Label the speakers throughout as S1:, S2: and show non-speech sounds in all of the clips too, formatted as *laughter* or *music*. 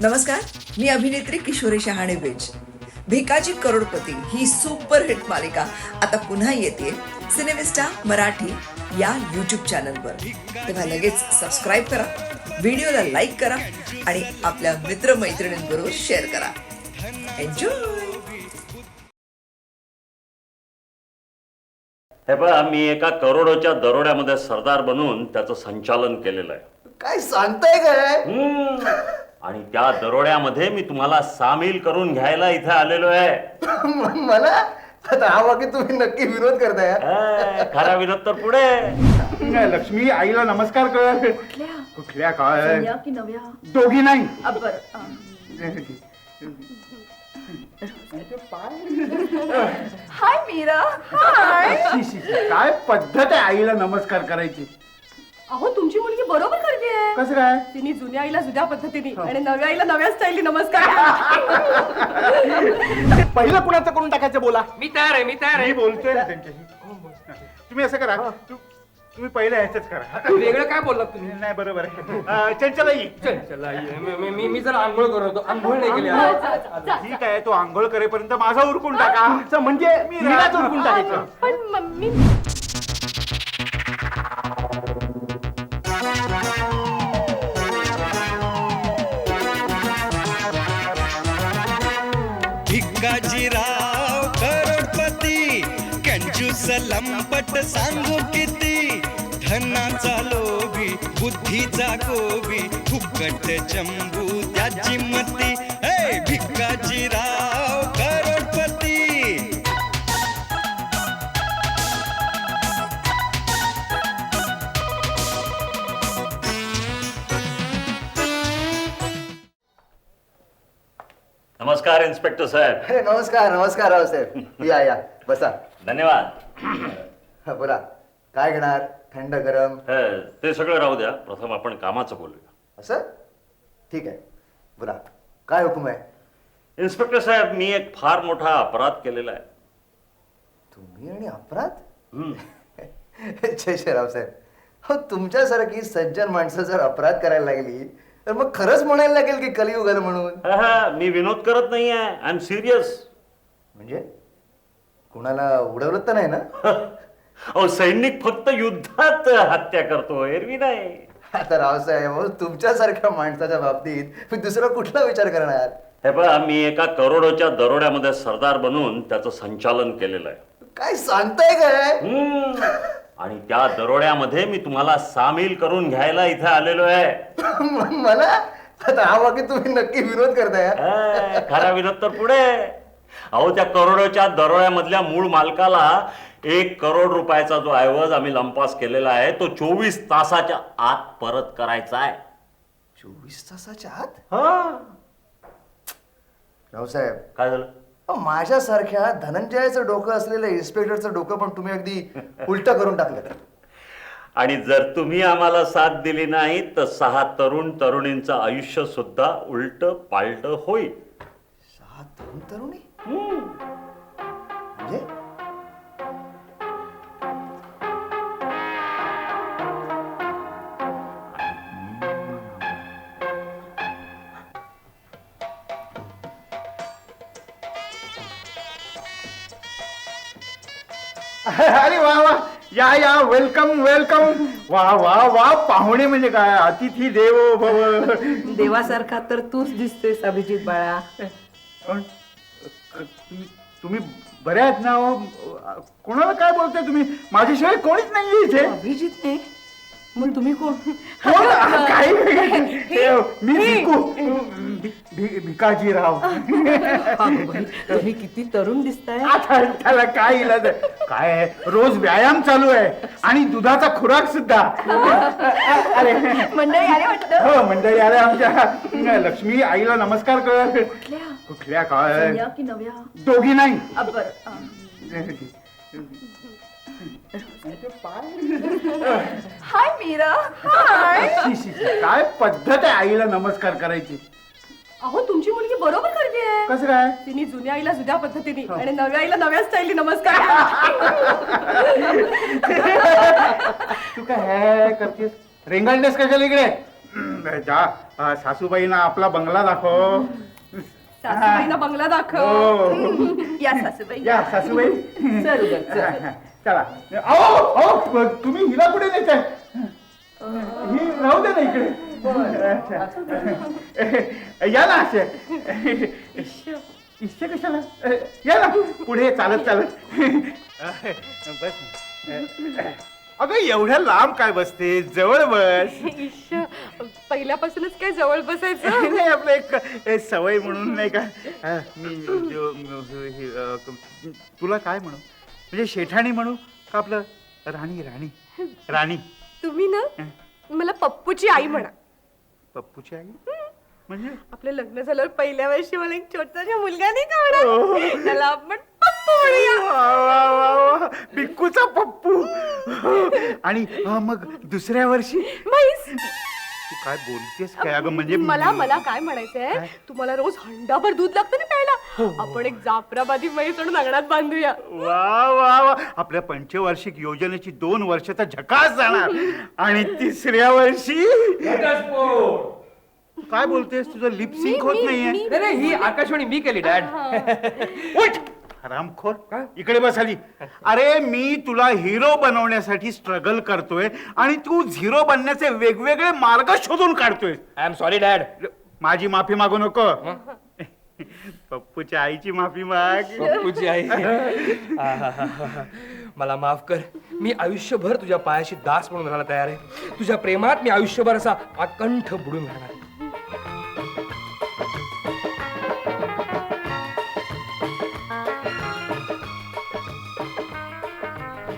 S1: नमस्कार मी अभिनेत्री किशोरी शहाणे बेज भिकाजी करोडपती ही सुपरहिट मालिका आता पुन्हा येते सिनेमिस्टा मराठी या यूट्यूब चॅनलवर तेव्हा लगेच सबस्क्राईब करा व्हिडिओला लाईक करा आणि आपल्या मित्रमैत्रिणींबरोबर शेअर करा. एन्जॉय
S2: हे बघा मी एका करोडोच्या दरोड्यामध्ये सरदार बनून त्याचं संचालन केलेलं आहे.
S3: काय सांगताय काय?
S2: हम्म. आणि त्या दरोड्यामध्ये मी तुम्हाला सामील करून घ्यायला इथे आलेलो आहे.
S3: म- *laughs* मला? आता हा वाक्य तुम्ही नक्की विरोध करताय हा?
S2: खरा विनोद तर पुढे.
S4: नाही, लक्ष्मी आईला नमस्कार कर.
S5: कुठल्या?
S4: काय?
S5: की नव्या?
S4: दोघी नाही. *laughs*
S5: हाय मीरा हाय.
S4: शी, शी, शी. काय पद्धत आहे आईला नमस्कार करायची?
S5: अहो तुमची मुलगी बरोबर करते.
S4: कसं काय?
S5: तिने जुन्या आईला जुन्या पद्धतीने आणि नव्या आईला नव्या स्टाईलने नमस्कार.
S4: पहिलं कुणाचं करून टाकायचं बोला?
S6: मी तयार आहे मी तयार
S4: मी
S6: आहे
S4: बोलतोय ना त्यांच्याशी. तुम्ही असं करा तू- तुम्ही पहिलं ह्याच करा.
S6: वेगळं काय बोललात तुम्ही?
S4: नाही बरोबर आहे. अं, चंचलाई.
S6: चल चला ये. मी- मी- मी मी जरा आंघोळ करत होतो. आंघोळ नाही केली आज.
S4: ठीक आहे तो आंघोळ करेपर्यंत माझा उरकून टाका. म्हणजे मी उरकून टाकायचं.
S5: पण मम्मी
S7: लंपट सांगू किती? धनाचा लोभी बुद्धीचा गोबी फुकट चंबू त्याची मती. हे भिकाजीराव करोडपती.
S2: नमस्कार इन्स्पेक्टर साहेब.
S3: अरे नमस्कार नमस्कार रावसाहेब. या या बसा.
S2: धन्यवाद.
S3: हा, बोला. काय घेणार? थंड गरम?
S2: हे, ते सगळं राहू द्या. प्रथम आपण कामाचं बोलूया.
S3: असं? ठीक आहे. बोला. काय हुकुम आहे?
S2: इन्स्पेक्टर साहेब मी एक फार मोठा अपराध केलेला आहे.
S3: तुम्ही आणि अपराध?
S2: हम्म. *laughs*
S3: जय रावसाहेब हो तुमच्यासारखी सज्जन माणसं जर अपराध करायला लागली तर मग खरंच म्हणायला लागेल की कलियुग आलं म्हणून.
S2: हा, हा, मी विनोद करत नाही आहे. आय एम सिरियस
S3: म्हणजे? कुणाला उडवलं तर नाही ना? *laughs*
S2: अहो सैनिक फक्त युद्धात हत्या करतो एरवी नाही.
S3: आता रावसाहेब तुमच्यासारख्या माणसाच्या बाबतीत मी दुसरा कुठला विचार करणार?
S2: हे बघा मी एका करोडोच्या दरोड्यामध्ये सरदार बनून त्याचं संचालन केलेलं आहे.
S3: काय सांगताय काय?
S2: हम्म. आणि त्या दरोड्यामध्ये मी तुम्हाला सामील करून घ्यायला इथे आलेलो आहे. *laughs*
S3: म- मला? आता हा वाक्य तुम्ही नक्की विरोध करताय हा?
S2: खरा विनोद तर पुढे अहो त्या करोडोच्या दरोड्यामधल्या मूळ मालकाला एक करोड रुपयाचा जो ऐवज आम्ही लंपास केलेला आहे तो चोवीस तासाच्या आत परत करायचा आहे.
S3: चोवीस तासाच्या आत?
S2: हा.
S3: रावसाहेब.
S2: काय झालं?
S3: अहो, माझ्यासारख्या धनंजयाचं डोकं असलेलं इन्स्पेक्टरचं डोकं पण तुम्ही अगदी उलट करून टाकलं *laughs*
S2: आणि जर तुम्ही आम्हाला साथ दिली नाही तर सहा तरुण तरुणींचं आयुष्य सुद्धा उलट पालट होईल.
S3: सहा तरुण तरुणी? म्हणजे?
S4: अरे वा वा. या या. वेलकम वेलकम वा वा वा. पाहुणे म्हणजे काय? अतिथी देवो भव
S8: देवासारखा तर तूच दिसतोयस अभिजित बाळा.
S4: तुम्ही तुम्ही बरे आहेत ना हो? कोणाला काय बोलताय तुम्ही? माझ्याशिवाय कोणीच नाहीये इथे.
S8: अभिजित नाही मग तुम्ही कोण?
S4: कोण? काही हे, मी भिकू. भि- भि- भिकाजीराव.
S8: अगं बाई, तुम्ही किती तरुण दिसताय.
S4: आता त्याला काय इलाज आहे? काय आहे, रोज व्यायाम चालू आहे. आणि दुधाचा खुराक सुद्धा. अरे.
S5: मंडळी आले वाटतं?
S4: हो मंडळी अरे आमच्या. लक्ष्मी आईला नमस्कार कर.
S5: कुठल्या जुन्या की नव्या.
S4: दोघी नाही.
S5: अ, बरं. अं. हाय मीरा हाय
S4: शी, शी, शी. काय पद्धत आहे आईला नमस्कार करायची?
S5: अहो तुमची मुलगी बरोबर करते.
S4: कसं काय?
S5: तिने जुन्या आईला जुन्या पद्धतीने आणि नव्या आईला नव्या स्टाईलने नमस्कार.
S4: तू काय हे करतेस? रेंगाळतेस कशाला इकडे? जा. अ, सासूबाईंना आपला बंगला दाखव.
S5: सासूबाईंना बंगला दाखव.
S4: हो.
S5: या सासूबाई.
S4: या सासूबाई.
S8: चल ग चल.
S4: चला. अहो अहो तुम्ही हिला कुठे नेताय? ही राहू दे ना इकडे. या ना असे इच्छा कशाला? या ना. पुढे चालत चालत. बस अगं एवढ्या लांब काय बसते जवळ बस
S5: इश्श, पहिल्यापासूनच काय जवळ बसायचं? *laughs*
S4: नाही आपलं एक सवय म्हणून नाही का? मी जो, म, हे, अ, क- तुला काय म्हणू? म्हणजे शेठाणी म्हणू का आपलं राणी राणी? राणी.
S5: तुम्ही ना मला पप्पूची आई म्हणा.
S4: पप्पूची आई? म्हणजे?
S5: आपलं लग्न झाल्यावर पहिल्या वर्षी मला एक छोटासा मुलगा नाही का होणार? त्याला आपण पप्पू म्हणूया.
S4: वा, वा, वा, वा. बिक्कूचा पप्पू. आणि मग दुसऱ्या वर्षी?
S5: म्हैस.
S4: काय बोलतेस काय? अगं म्हणजे
S5: मला मला काय म्हणायचंय? तुम्हाला रोज हंडाभर दूध लागतं ना प्यायला. आपण एक जाफराबादी म्हैस आणून अंगणात बांधूया.
S4: वा वा वा. आपल्या पंचवार्षिक योजनेची दोन वर्षाचा झकास जाणार. आणि तिसऱ्या वर्षी काय बोलतेस? तुझं लिपसिंग होत नाहीये.
S6: नाही नाही, ही आकाशवाणी मी केली डॅड.
S4: उठ! हरामखोर इकडे बस आली अरे मी तुला हिरो बनवण्यासाठी स्ट्रगल करतोय आणि तू झिरो बनण्याचे वेगवेगळे मार्ग शोधून काढतोय
S6: आय एम सॉरी डॅड
S4: माझी माफी मागू नको. पप्पूच्या आईची माफी माग.
S6: पप्पूची आई. *laughs* आहाहाहा. मला माफ कर. मी आयुष्यभर तुझ्या पायाशी दास म्हणून राहायला तयार आहे. तुझ्या प्रेमात मी आयुष्यभर असा अकंठ बुडून राहणार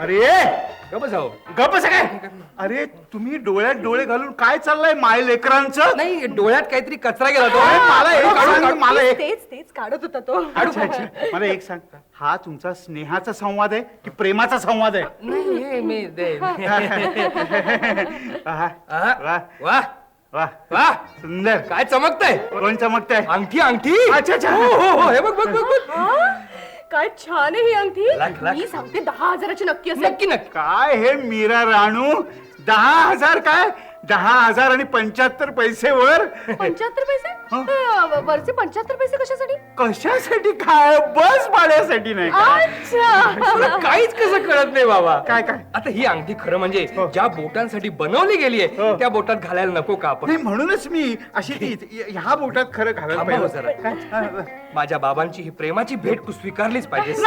S4: अरे!
S6: गप जाऊ
S4: गप काय? अरे तुम्ही डोळ्यात डोळे घालून काय चाललंय माय लेकरांचं?
S6: नाही डोळ्यात काहीतरी कचरा गेला तो
S4: अरे, मला एक
S6: काढून
S4: सांग,
S6: काढ.
S4: मला एक.
S5: तेच तेच काढत होता तो.
S4: अच्छा अच्छा. मला एक सांग. हा तुमचा स्नेहाचा संवाद आहे की प्रेमाचा संवाद आहे?
S6: नाही हे मी दे.
S4: आहा,
S6: आहा.
S4: वा.
S6: वा.
S4: वा.
S6: वा.
S4: सुंदर.
S6: काय चमकतंय?
S4: कोण चमकताय?
S6: अंगठी अंगठी?
S4: अच्छा, अच्छा.
S6: हो हो हो. हे बघ बघ बघ बघ.
S5: हा? काय छान आहे ही अंगठी.
S6: लाख.
S5: मी सांगते दहा हजाराची नक्की असेल.
S6: नक्की नक्की.
S4: काय हे मीरा राणू? दहा हजार काय? दहा हजार आणि पंच्याहत्तर पैसे वर?
S5: पंच्याहत्तर पैसे? अ, वरचे पंच्याहत्तर पैसे कशासाठी?
S4: कशासाठी? काय? बस भाड्यासाठी नाही
S5: अच्छा.
S6: तुला काहीच कसं कळत नाही बाबा.
S4: काय काय?
S6: आता ही अंगठी खरं म्हणजे ज्या बोटांसाठी बनवली गेली आहे त्या बोटात घालायला नको का आपण?
S4: नाही म्हणूनच मी अशी ती ह्या बोटात खरं घालायला
S6: थांबा हो
S4: पाहिजे. काय? हा,
S6: माझ्या बाबांची ही प्रेमाची भेट तू स्वीकारलीच पाहिजे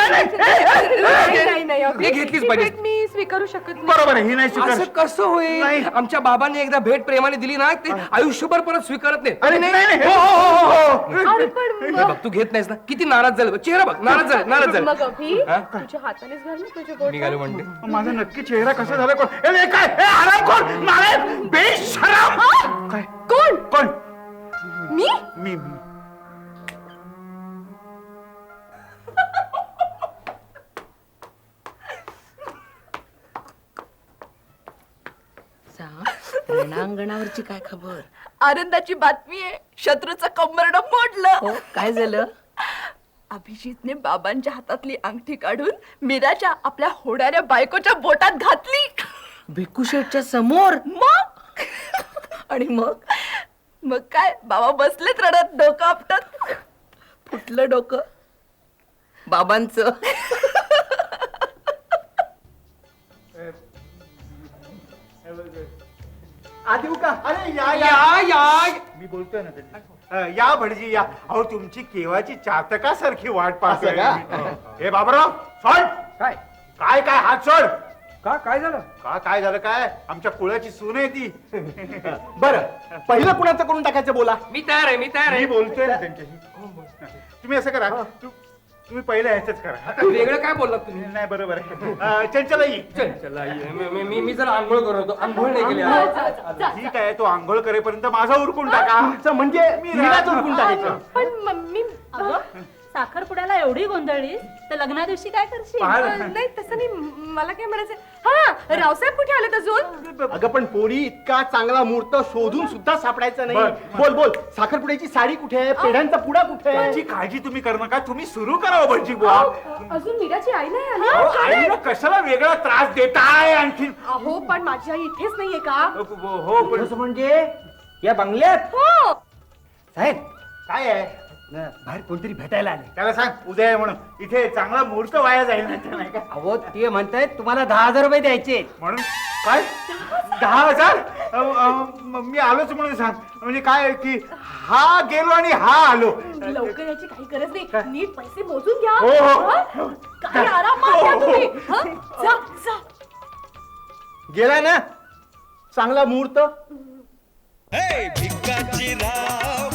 S5: नाही
S6: हे
S5: ही
S6: पाहिजे.
S5: मी स्वीकारू शकत नाही.
S4: बरोबर आहे ही नाही स्वीकार
S6: असं कसं
S4: नाही.
S6: होईल आमच्या बाबांनी एकदा भेट प्रेमाने दिली ना ते आयुष्यभर परत स्वीकारत नाही.
S4: अरे नाही नाही हो, हो, हो, हो.
S5: अरे पण
S6: हे
S5: मग-
S6: बघ तू घेत नाहीस ना. किती नाराज झालं बघ. चेहरा बघ नाराज झाला नाराज
S5: मग
S6: झाला
S5: अभि
S6: हा?
S5: तुझ्या हातानेच घाल ना बोट
S6: निघालो म्हणते
S4: माझा नक्की चेहरा कसा झाला कोण? ए, ए, काय? ए, हरामखोर नालायक बेशरम!
S8: रणांगणावरची काय खबर?
S9: आनंदाची बातमी आहे. शत्रूचं कंबरड मोडलं.
S8: हो काय झालं?
S9: अभिजितने बाबांच्या हातातली अंगठी काढून मीराच्या आपल्या होणाऱ्या बायकोच्या बोटात घातली.
S8: भिक्खू शेठच्या समोर?
S9: मग? आणि मग? मग काय? बाबा बसलेत रडत डोकं आपटत.
S8: फुटलं डोकं. बाबांचं.
S4: का अरे या या.
S6: या या.
S4: मी बोलतोय ना त्याची. अ, या भटजी या. अहो तुमची केव्हाची चातकासारखी वाट पाहतोय हे बाबराव सोड.
S6: काय?
S4: काय काय? हात सोड.
S6: का? काय झालं?
S4: का काय झालं काय? आमच्या कुळाची सून आहे ती. *laughs*
S3: बर. पहिलं कुणाचं करून टाकायचं बोला?
S6: मी तयार आहे मी तयार
S4: मी
S6: आहे
S4: बोलतोय ना त्यांच्याशी. तुम्ही असं करा. तु- तुम्ही पहिलं ह्याच करा.
S6: आता वेगळं काय बोललात तुम्ही?
S4: नाही बरोबर आहे. अ, चंचला ये
S6: चल. मी- मी- मी मी जरा आंघोळ करत होतो. आंघोळ नाही केली आज.
S4: ठीक आहे तो आंघोळ करेपर्यंत माझा उरकून टाका.
S3: म्हणजे
S4: मी राहतो.
S3: उरकून टाकायचं.
S10: एवढी गोंधळलीस? तर लग्ना दिवशी काय करशील?
S5: नाही तसं नाही. म- मला काय म्हणायचं हा रावसाहेब कुठे आलेत अजून?
S3: अगं पण पोरी इतका चांगला मुहूर्त शोधून सुद्धा सापडायचा नाही.
S4: बर.
S3: बोल बोल. साखरपुड्याची साडी कुठे आहे? पेढ्यांचा पुडा कुठे आहे?
S4: त्याची काळजी तुम्ही करू नका तुम्ही सुरू करा हो भटजी बुवा.
S5: अजून मीराची आई नाही आली?
S4: अहो, आईला कशाला वेगळा त्रास देताय आणखी
S5: अहो पण माझी आई इथेच नाहीये का?
S4: हो पण
S3: कसं म्हणजे
S11: या बंगल्यात?
S5: हो.
S11: साहेब
S4: काय आहे?
S11: न, बाहेर कोणतरी भेटायला आले.
S4: त्याला सांग उद्या आहे म्हणून. इथे चांगला मुहूर्त वाया जाईल नाही का
S11: अहो ते म्हणतायत तुम्हाला दहा हजार रुपये द्यायचे.
S4: म्हणून? काय? दहा हजार? अ, अ, म- मी आलोच म्हणून सांग. म्हणजे काय की हा गेलो आणि हा आलो.
S5: लवकर याची काही गरज नाही. नीट पैसे मोजून घ्या.
S4: हो, हो.
S5: हं? काही आरामात घ्या तुम्ही? हं? जा जा.
S4: गेला ना? चांगला मुहूर्त?
S7: हे राव